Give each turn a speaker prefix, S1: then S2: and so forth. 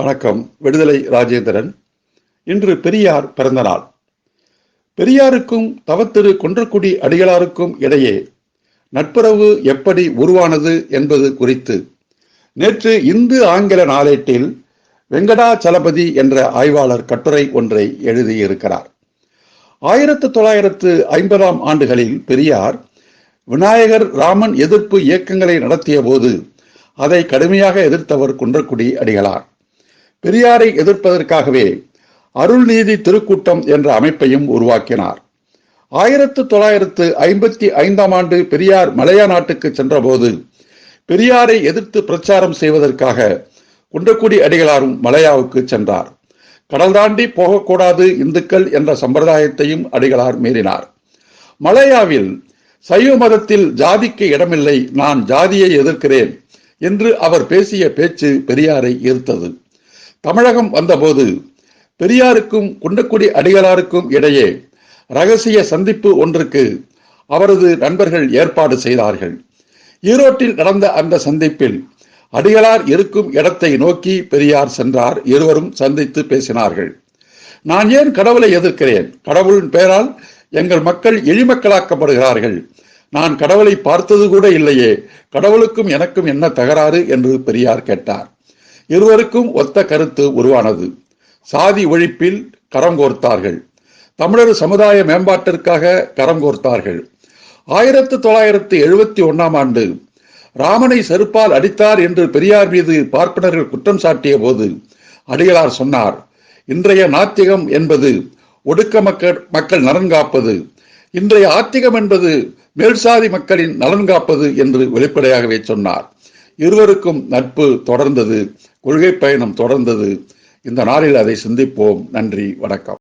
S1: வணக்கம். விடுதலை ராஜேந்திரன். இன்று பெரியார் பிறந்த நாள் பெரியாருக்கும் தவத்திரு குன்றக்குடி அடிகளாருக்கும் இடையே நட்புறவு எப்படி உருவானது என்பது குறித்து நேற்று இந்து ஆங்கில நாளேட்டில் வெங்கடாச்சலபதி என்ற ஆய்வாளர் கட்டுரை ஒன்றை எழுதியிருக்கிறார். ஆயிரத்து தொள்ளாயிரத்து ஐம்பதாம் ஆண்டுகளில் பெரியார் விநாயகர் ராமன் எதிர்ப்பு இயக்கங்களை நடத்திய போது அதை கடுமையாக எதிர்த்தவர் குன்றக்குடி அடிகளார். பெரியாரை எதிர்ப்பதற்காகவே அருள்நீதி திருக்கூட்டம் என்ற அமைப்பையும் உருவாக்கினார். ஆயிரத்து தொள்ளாயிரத்து ஐம்பத்தி ஐந்தாம் ஆண்டு பெரியார் மலையா நாட்டுக்கு சென்றபோது பெரியாரை எதிர்த்து பிரச்சாரம் செய்வதற்காக குன்றக்குடி அடிகளாரும் மலையாவுக்கு சென்றார். கடல் தாண்டி போகக்கூடாது இந்துக்கள் என்ற சம்பிரதாயத்தையும் அடிகளார் மீறினார். மலையாவில் சைவ மதத்தில் ஜாதிக்கு இடமில்லை நான் ஜாதியை எதிர்க்கிறேன் என்று அவர் பேசிய பேச்சு பெரியாரை ஈர்த்தது. தமிழகம் வந்தபோது பெரியாருக்கும் குண்டக்குடி அடிகளாருக்கும் இடையே ரகசிய சந்திப்பு ஒன்றுக்கு அவரது நண்பர்கள் ஏற்பாடு செய்தார்கள். ஈரோட்டில் நடந்த அந்த சந்திப்பில் அடிகளார் இருக்கும் இடத்தை நோக்கி பெரியார் சென்றார். இருவரும் சந்தித்து பேசினார்கள். நான் ஏன் கடவுளை எதிர்க்கிறேன்? கடவுளின் பெயரால் எங்கள் மக்கள் எளிமக்களாக்கப்படுகிறார்கள் நான் கடவுளை பார்த்தது கூட இல்லையே. கடவுளுக்கும் எனக்கும் என்ன தகராறு? என்று பெரியார் கேட்டார். இருவருக்கும் ஒத்த கருத்து உருவானது. சாதி ஒழிப்பில் கரம் கோர்த்தார்கள். தமிழர் சமுதாய மேம்பாட்டிற்காக கரம் கோர்த்தார்கள். ஆயிரத்து தொள்ளாயிரத்து எழுபத்தி ஒன்னாம் ஆண்டு ராமனை செருப்பால் அடித்தார் என்று பெரியார் மீது பார்ப்பனர்கள் குற்றம் சாட்டிய போது அடிகளார் சொன்னார் இன்றைய நாத்திகம் என்பது ஒடுக்க மக்கள் மக்கள் நலன் காப்பது. இன்றைய ஆத்திகம் என்பது மேல்சாதி மக்களின் நலன் காப்பது என்று வெளிப்படையாகவே சொன்னார். இருவருக்கும் நட்பு தொடர்ந்தது கொள்கை பயணம் தொடர்ந்தது. இந்த நாளில் அதை சிந்திப்போம். நன்றி வணக்கம்.